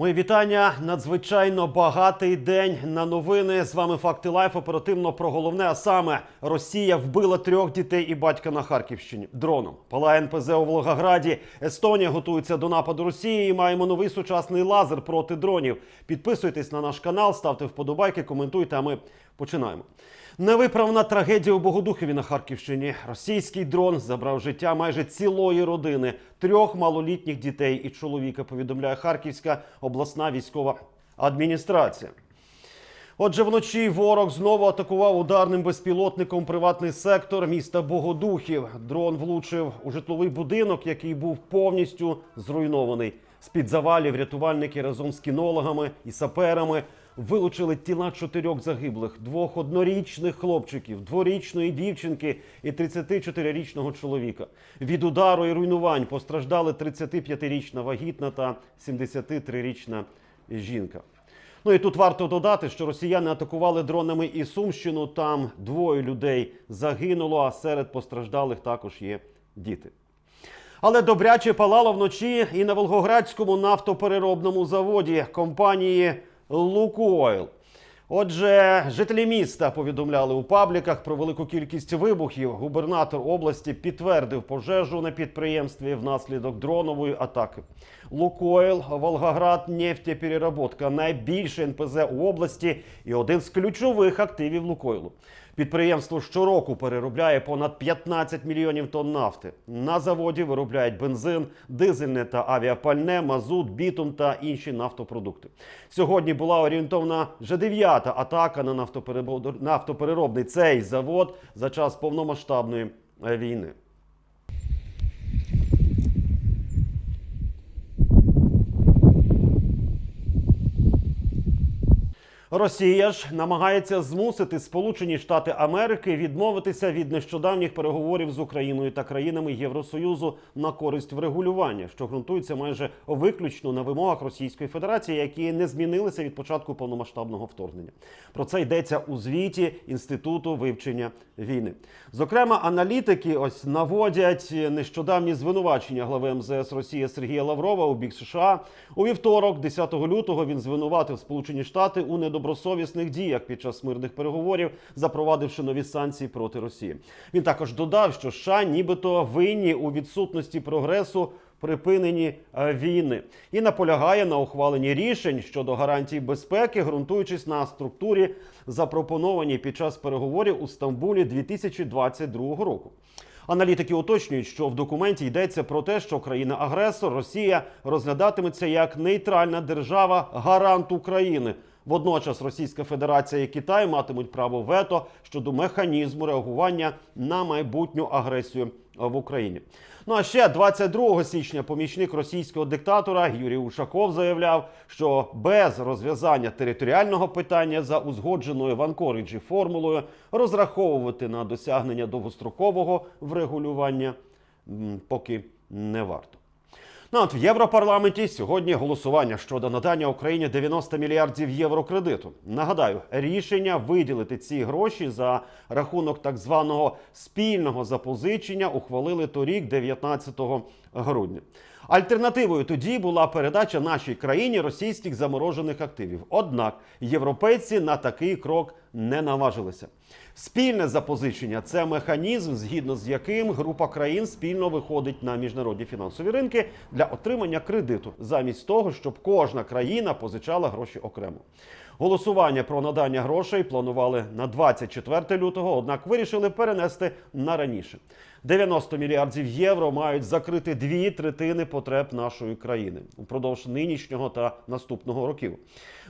Мої вітання. Надзвичайно багатий день на новини. З вами факти лайф. Оперативно про головне. А саме Росія вбила трьох дітей і батька на Харківщині дроном. Палає НПЗ у Волгограді. Естонія готується до нападу Росії. І маємо новий сучасний лазер проти дронів. Підписуйтесь на наш канал, ставте вподобайки, коментуйте. А ми починаємо. Невиправна трагедія у Богодухові на Харківщині. Російський дрон забрав життя майже цілої родини, трьох малолітніх дітей і чоловіка. Повідомляє Харківська обласна військова адміністрація. Отже, вночі ворог знову атакував ударним безпілотником приватний сектор міста Богодухів. Дрон влучив у житловий будинок, який був повністю зруйнований. З під завалів рятувальники разом з кінологами і саперами вилучили тіла чотирьох загиблих: двох однорічних хлопчиків, дворічної дівчинки і 34-річного чоловіка. Від удару і руйнувань постраждали 35-річна вагітна та 73-річна жінка. Ну і тут варто додати, що росіяни атакували дронами і Сумщину. Там двоє людей загинуло, а серед постраждалих також є діти. Але добряче палало вночі і на Волгоградському нафтопереробному заводі компанії Лукойл. Отже, жителі міста повідомляли у пабліках про велику кількість вибухів. Губернатор області підтвердив пожежу на підприємстві внаслідок дронової атаки. Лукойл, Волгоград, нефтепереработка найбільше НПЗ у області і один з ключових активів Лукойлу. Підприємство щороку переробляє понад 15 мільйонів тонн нафти. На заводі виробляють бензин, дизельне та авіапальне, мазут, бітум та інші нафтопродукти. Сьогодні була орієнтовна вже дев'ята атака на нафтопереробний цей завод за час повномасштабної е, війни. Росія ж намагається змусити Сполучені Штати Америки відмовитися від нещодавніх переговорів з Україною та країнами Євросоюзу на користь врегулювання, що ґрунтується майже виключно на вимогах Російської Федерації, які не змінилися від початку повномасштабного вторгнення. Про це йдеться у звіті інституту вивчення війни. Зокрема, аналітики ось наводять нещодавні звинувачення глави МЗС Росії Сергія Лаврова у бік США. У вівторок, 10 лютого, він звинуватив Сполучені Штати у недобросовісних діях під час мирних переговорів, запровадивши нові санкції проти Росії. Він також додав, що США нібито винні у відсутності прогресу. Припиненні е, війни і наполягає на ухваленні рішень щодо гарантій безпеки, ґрунтуючись на структурі, запропонованій під час переговорів у Стамбулі 2022 року. Аналітики уточнюють, що в документі йдеться про те, що країна-агресор Росія розглядатиметься як нейтральна держава, гарант України. Водночас Російська Федерація і Китай матимуть право вето щодо механізму реагування на майбутню агресію в Україні. Ну а ще 22 січня помічник російського диктатора Юрій Ушаков заявляв, що без розв'язання територіального питання за узгодженою в Анкориджі формулою розраховувати на досягнення довгострокового врегулювання поки не варто. Ну, в Європарламенті сьогодні голосування щодо надання Україні 90 мільярдів євро кредиту. Нагадаю, рішення виділити ці гроші за рахунок так званого спільного запозичення ухвалили торік, 19 грудня. Альтернативою тоді була передача нашій країні російських заморожених активів. Однак європейці на такий крок не наважилися. Спільне запозичення це механізм, згідно з яким група країн спільно виходить на міжнародні фінансові ринки для отримання кредиту, замість того, щоб кожна країна позичала гроші окремо. Голосування про надання грошей планували на 24 лютого, однак вирішили перенести на раніше. 90 мільярдів євро мають закрити дві третини потреб нашої країни упродовж нинішнього та наступного років.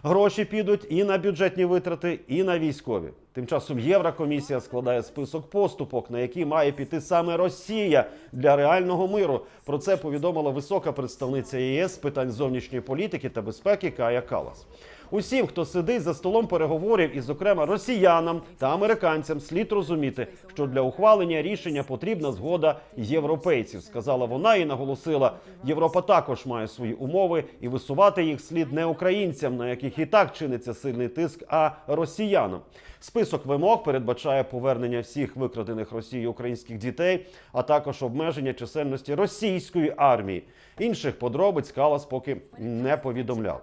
Гроші підуть і на бюджетні витрати, і на військові. Тим часом Єврокомісія складає список поступок, на які має піти саме Росія для реального миру. Про це повідомила висока представниця ЄС з питань зовнішньої політики та безпеки Кая Калас. Усім, хто сидить за столом переговорів, і, зокрема, росіянам та американцям, слід розуміти, що для ухвалення рішення потрібна згода європейців, сказала вона і наголосила, Європа також має свої умови, і висувати їх слід не українцям, на яких і так чиниться сильний тиск, а росіянам. Список вимог передбачає повернення всіх викрадених Росією українських дітей, а також обмеження чисельності російської армії. Інших подробиць Калас поки не повідомляв.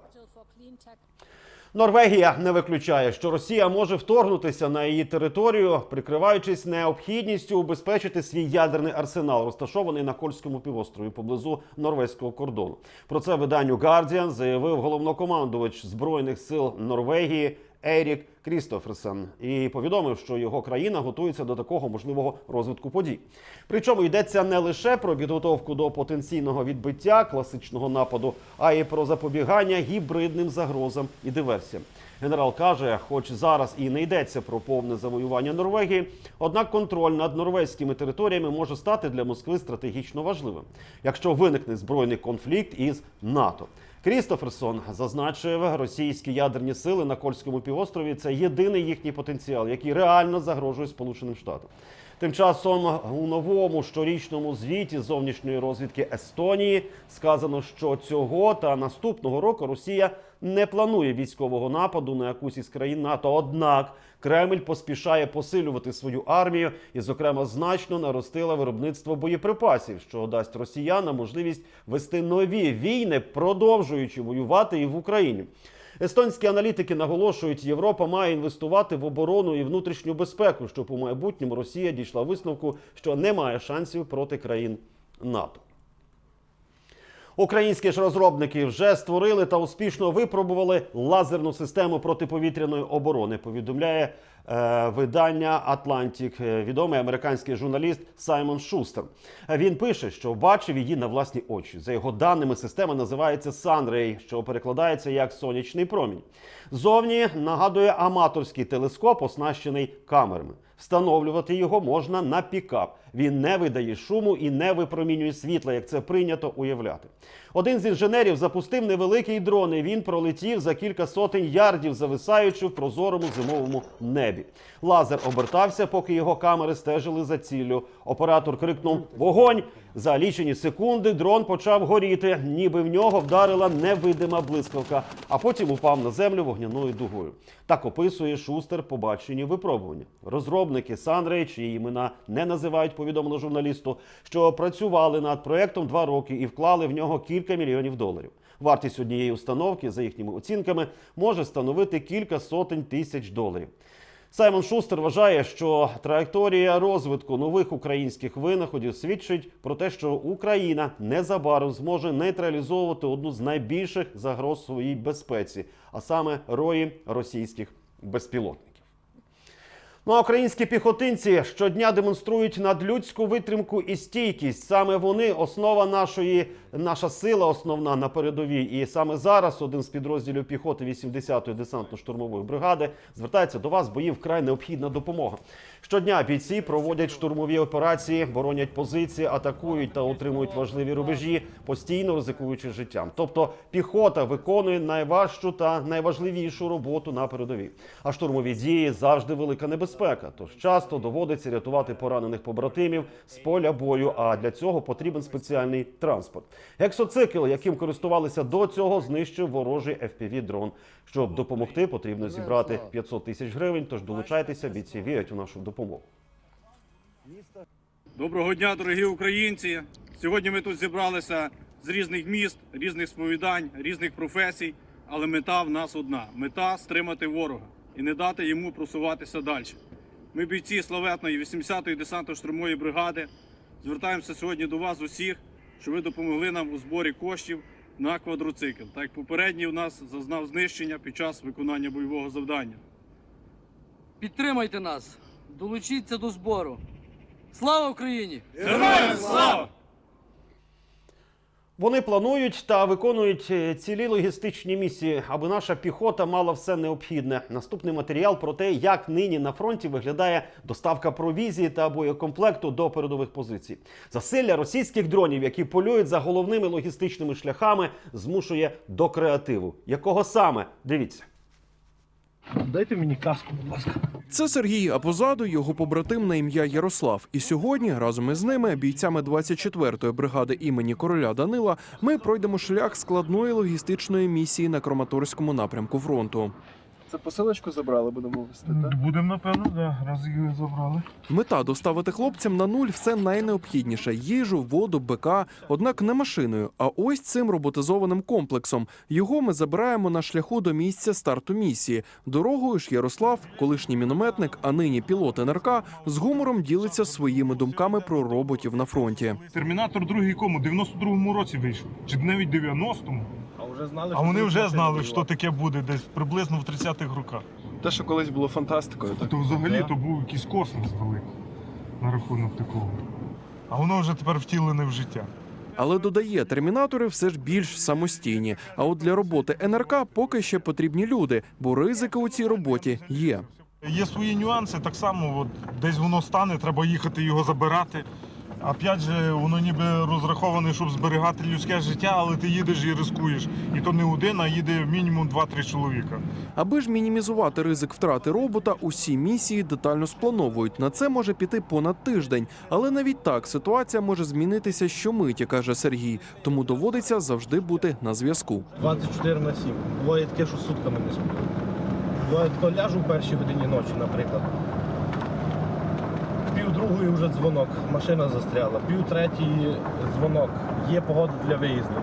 Норвегія не виключає, що Росія може вторгнутися на її територію, прикриваючись необхідністю убезпечити свій ядерний арсенал, розташований на Кольському півострові поблизу норвезького кордону. Про це виданню Guardian заявив головнокомандувач збройних сил Норвегії Ерік Крістоферсен і повідомив, що його країна готується до такого можливого розвитку подій. Причому йдеться не лише про підготовку до потенційного відбиття класичного нападу, а й про запобігання гібридним загрозам і диверсіям. Генерал каже, хоч зараз і не йдеться про повне завоювання Норвегії, однак контроль над норвезькими територіями може стати для Москви стратегічно важливим, якщо виникне збройний конфлікт із НАТО. Крістоферсон зазначив, російські ядерні сили на Кольському півострові це єдиний їхній потенціал, який реально загрожує Сполученим Штатам. Тим часом у новому щорічному звіті зовнішньої розвідки Естонії сказано, що цього та наступного року Росія не планує військового нападу на якусь із країн НАТО. Однак Кремль поспішає посилювати свою армію і, зокрема, значно наростила виробництво боєприпасів, що дасть росіянам можливість вести нові війни, продовжуючи воювати і в Україні. Естонські аналітики наголошують, Європа має інвестувати в оборону і внутрішню безпеку, щоб у майбутньому Росія дійшла висновку, що немає шансів проти країн НАТО. Українські ж розробники вже створили та успішно випробували лазерну систему протиповітряної оборони. Повідомляє е, видання Атлантік, е, відомий американський журналіст Саймон Шустер. Він пише, що бачив її на власні очі. За його даними, система називається Sunray, що перекладається як сонячний промінь. Зовні нагадує аматорський телескоп, оснащений камерами. Встановлювати його можна на пікап. Він не видає шуму і не випромінює світла, як це прийнято уявляти. Один з інженерів запустив невеликий дрон. і Він пролетів за кілька сотень ярдів, зависаючи в прозорому зимовому небі. Лазер обертався, поки його камери стежили за ціллю. Оператор крикнув Вогонь! За лічені секунди дрон почав горіти, ніби в нього вдарила невидима блискавка, а потім упав на землю вогняною дугою. Так описує шустер побачені випробування. Розробники Sunray, чиї імена не називають, повідомило журналісту, що працювали над проектом два роки і вклали в нього кілька мільйонів доларів. Вартість однієї установки, за їхніми оцінками, може становити кілька сотень тисяч доларів. Саймон Шустер вважає, що траєкторія розвитку нових українських винаходів свідчить про те, що Україна незабаром зможе нейтралізовувати одну з найбільших загроз своїй безпеці, а саме рої російських безпілотників. Ну а українські піхотинці щодня демонструють надлюдську витримку і стійкість. Саме вони основа нашої, наша сила основна на передовій. І саме зараз один з підрозділів піхоти 80-ї десантно-штурмової бригади звертається до вас, бо їм вкрай необхідна допомога. Щодня бійці проводять штурмові операції, боронять позиції, атакують та утримують важливі рубежі, постійно ризикуючи життям. Тобто піхота виконує найважчу та найважливішу роботу на передовій. А штурмові дії завжди велика небезпека. Тож часто доводиться рятувати поранених побратимів з поля бою. А для цього потрібен спеціальний транспорт. Гексоцикл, яким користувалися до цього, знищив ворожий fpv дрон. Щоб допомогти, потрібно зібрати 500 тисяч гривень. Тож долучайтеся, бійці вірять у нашу допомогу. Доброго дня, дорогі українці! Сьогодні ми тут зібралися з різних міст, різних сповідань, різних професій, але мета в нас одна: мета стримати ворога і не дати йому просуватися далі. Ми бійці славетної 80-ї десантно-штурмової бригади. Звертаємося сьогодні до вас усіх, щоб ви допомогли нам у зборі коштів на квадроцикл. Так як попередній у нас зазнав знищення під час виконання бойового завдання. Підтримайте нас, долучіться до збору. Слава Україні! Героям слава! Вони планують та виконують е, цілі логістичні місії, аби наша піхота мала все необхідне. Наступний матеріал про те, як нині на фронті виглядає доставка провізії та боєкомплекту до передових позицій. Засилля російських дронів, які полюють за головними логістичними шляхами, змушує до креативу. Якого саме дивіться. Дайте мені каску, будь ласка. Це Сергій, а позаду його побратим на ім'я Ярослав. І сьогодні разом із ними, бійцями 24-ї бригади імені короля Данила, ми пройдемо шлях складної логістичної місії на Краматорському напрямку фронту. Це посилочку забрали, будемо вести, Будемо, напевно, да, раз її забрали. Мета доставити хлопцям на нуль все найнеобхідніше: їжу, воду, БК. Однак не машиною, а ось цим роботизованим комплексом. Його ми забираємо на шляху до місця старту місії. Дорогою ж Ярослав, колишній мінометник, а нині пілот НРК, з гумором ділиться своїми думками про роботів на фронті. Термінатор другий кому? 92-му році вийшов. Чи навіть 90-му. А вже знали, А вони вже знали, що таке буде десь приблизно в 30-х роках. Те, що колись було фантастикою, А то взагалі то був якийсь космос великий на рахунок такого. А воно вже тепер втілене в життя. Але додає, термінатори все ж більш самостійні. А от для роботи НРК поки ще потрібні люди, бо ризики у цій роботі є. Є свої нюанси, так само, от, десь воно стане, треба їхати його забирати. А Опять же, воно ніби розраховане, щоб зберігати людське життя, але ти їдеш і рискуєш. І то не один, а їде мінімум 2-3 чоловіка. Аби ж мінімізувати ризик втрати робота, усі місії детально сплановують. На це може піти понад тиждень. Але навіть так ситуація може змінитися щомиті, каже Сергій. Тому доводиться завжди бути на зв'язку. 24 на 7. Буває таке, що сутками не сплю. Буває таке, ляжу в першій годині ночі, наприклад. Пів другої вже дзвонок, машина застряла. Пів третій дзвонок, є погода для виїзду.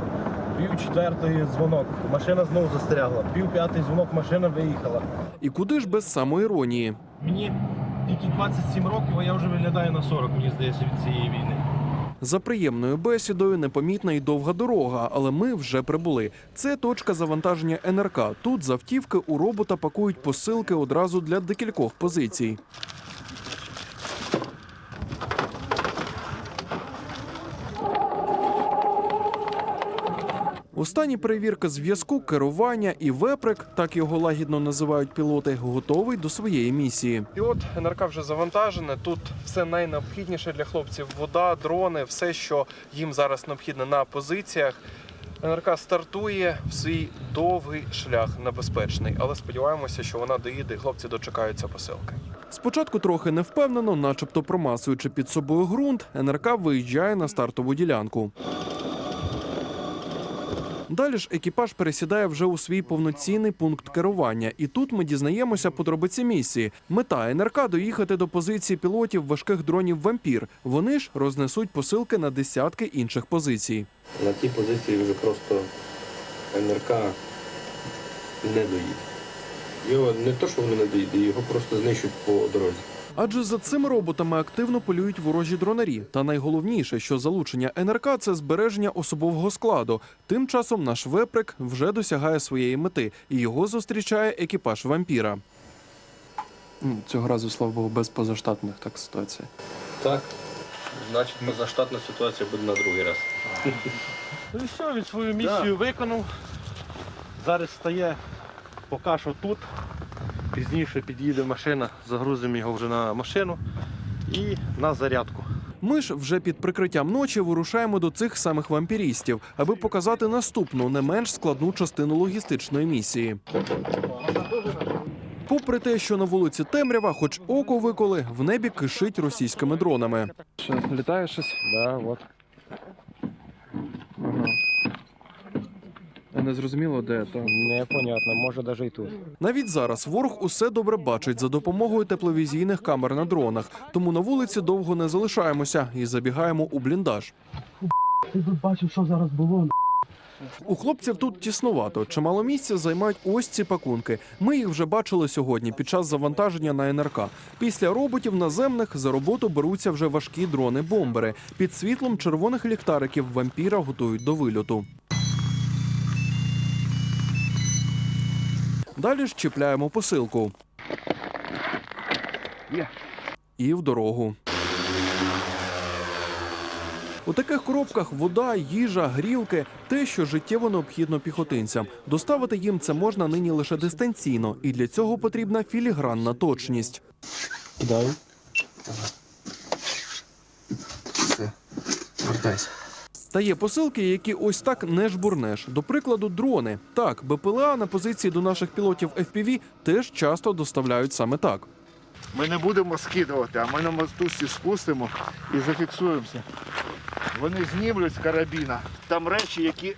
Пів четвертої дзвонок, машина знову застрягла. Пів п'ятий дзвонок, машина виїхала. І куди ж без самоіронії? Мені тільки 27 років, а я вже виглядаю на 40, мені здається, від цієї війни. За приємною бесідою непомітна і довга дорога, але ми вже прибули. Це точка завантаження НРК. Тут з автівки у робота пакують посилки одразу для декількох позицій. Останні перевірка зв'язку, керування і веприк, так його лагідно називають пілоти, готовий до своєї місії. Пілот НРК вже завантажене. Тут все найнеобхідніше для хлопців: вода, дрони, все, що їм зараз необхідно на позиціях. НРК стартує в свій довгий шлях небезпечний, але сподіваємося, що вона доїде, і хлопці дочекаються посилки. Спочатку трохи невпевнено, начебто промасуючи під собою ґрунт, НРК виїжджає на стартову ділянку. Далі ж екіпаж пересідає вже у свій повноцінний пункт керування, і тут ми дізнаємося подробиці місії. Мета НРК доїхати до позиції пілотів важких дронів вампір. Вони ж рознесуть посилки на десятки інших позицій. На ті позиції вже просто НРК не доїде. Його не то, що воно не доїде, його просто знищать по дорозі. Адже за цими роботами активно полюють ворожі дронарі. Та найголовніше, що залучення НРК це збереження особового складу. Тим часом наш веприк вже досягає своєї мети, і його зустрічає екіпаж вампіра. Цього разу, слава Богу, без позаштатних так ситуація. Так. Значить, позаштатна ситуація буде на другий раз. Ну і все, він свою місію виконав. Зараз стає поки що тут. Пізніше під'їде машина, загрузимо його вже на машину і на зарядку. Ми ж вже під прикриттям ночі вирушаємо до цих самих вампірістів, аби показати наступну не менш складну частину логістичної місії. Попри те, що на вулиці темрява, хоч око виколи, в небі кишить російськими дронами. Що, літає щось? Да, от. Не зрозуміло, де то. Непонятно, може навіть і тут. Навіть зараз ворог усе добре бачить за допомогою тепловізійних камер на дронах. Тому на вулиці довго не залишаємося і забігаємо у бліндаж. Ти би бачив, що зараз було. У хлопців тут тіснувато. Чимало місця займають ось ці пакунки. Ми їх вже бачили сьогодні під час завантаження на НРК. Після роботів наземних за роботу беруться вже важкі дрони-бомбери. Під світлом червоних ліхтариків вампіра готують до вильоту. Далі ж чіпляємо посилку. І в дорогу. У таких коробках вода, їжа, грілки те, що життєво необхідно піхотинцям. Доставити їм це можна нині лише дистанційно, і для цього потрібна філігранна точність. Кидаю. Все. Вертайся. Та є посилки, які ось так не жбурнеш. До прикладу, дрони. Так, БПЛА на позиції до наших пілотів FPV теж часто доставляють саме так. Ми не будемо скидувати, а ми на мостусі спустимо і зафіксуємося. Вони знімлють з карабіна. Там речі, які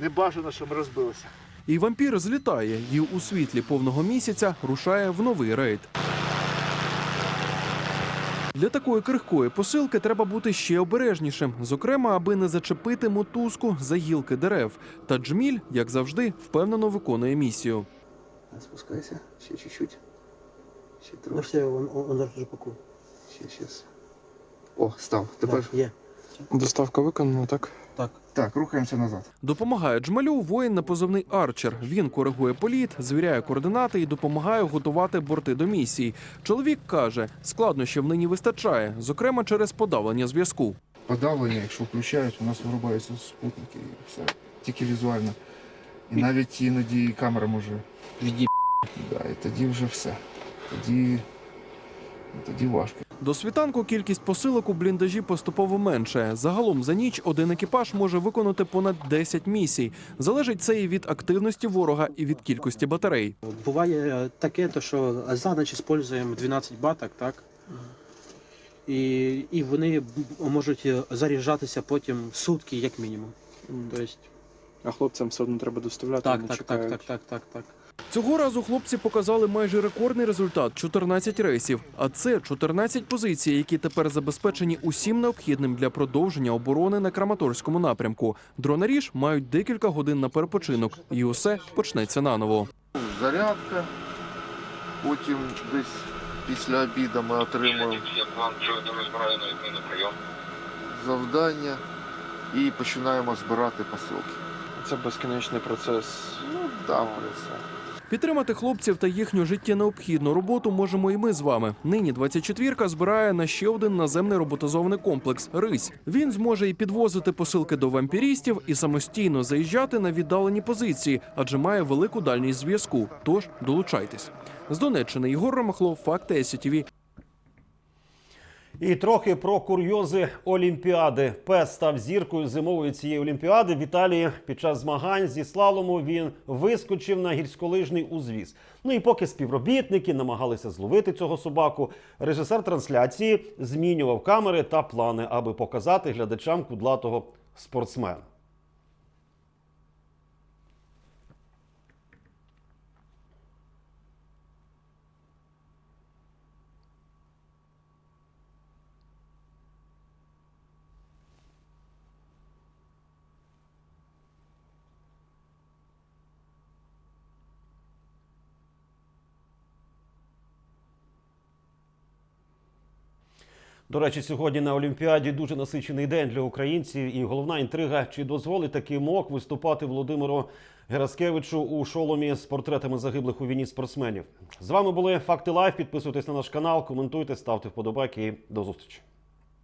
не бажано, щоб розбилися. І вампір злітає і у світлі повного місяця рушає в новий рейд. Для такої крихкої посилки треба бути ще обережнішим, зокрема, аби не зачепити мотузку за гілки дерев. Та джміль, як завжди, впевнено виконує місію. Спускайся, ще чуть-чуть. Ще Ну трошки. все, он, он, он зараз паку. Ще, ще. О, став. Тепер Да, є. Доставка виконана, так? Так. Так, рухаємося назад. Допомагає джмалю воїн на позивний Арчер. Він коригує політ, звіряє координати і допомагає готувати борти до місії. Чоловік каже, складнощів нині вистачає, зокрема через подавлення зв'язку. Подавлення, якщо включають, у нас вирубаються спутники і все. Тільки візуально. І навіть іноді камера може. Віді... Да, і тоді вже все. Тоді, тоді важко. До світанку кількість посилок у бліндажі поступово менше. Загалом за ніч один екіпаж може виконати понад 10 місій. Залежить це і від активності ворога, і від кількості батарей. Буває таке, то що за ніч використовуємо 12 баток, так? І, і вони можуть заряджатися потім сутки, як мінімум. Тобто, А хлопцям все одно треба доставляти. так, так, так, так, так, так, так. Цього разу хлопці показали майже рекордний результат 14 рейсів. А це 14 позицій, які тепер забезпечені усім необхідним для продовження оборони на Краматорському напрямку. Дронарі ж мають декілька годин на перепочинок, і усе почнеться наново. Зарядка. Потім десь після обіду ми отримуємо завдання і починаємо збирати посилки. Це безкінечний процес. Ну, так, все. Підтримати хлопців та їхню життєнеобхідну роботу можемо і ми з вами. Нині 24-ка збирає на ще один наземний роботизований комплекс Рись. Він зможе і підвозити посилки до вампірістів, і самостійно заїжджати на віддалені позиції, адже має велику дальність зв'язку. Тож долучайтесь. З Донеччини Ігор Ромахлов, факти СІТВ. І трохи про курйози Олімпіади. Пес став зіркою зимової цієї олімпіади. В Італії під час змагань зі слалому він вискочив на гірськолижний узвіз. Ну і поки співробітники намагалися зловити цього собаку, режисер трансляції змінював камери та плани, аби показати глядачам кудлатого спортсмена. До речі, сьогодні на Олімпіаді дуже насичений день для українців. І головна інтрига: чи дозволить такий мок виступати Володимиру Гераскевичу у шоломі з портретами загиблих у війні спортсменів? З вами були Факти лайф. Підписуйтесь на наш канал, коментуйте, ставте вподобайки і до зустрічі.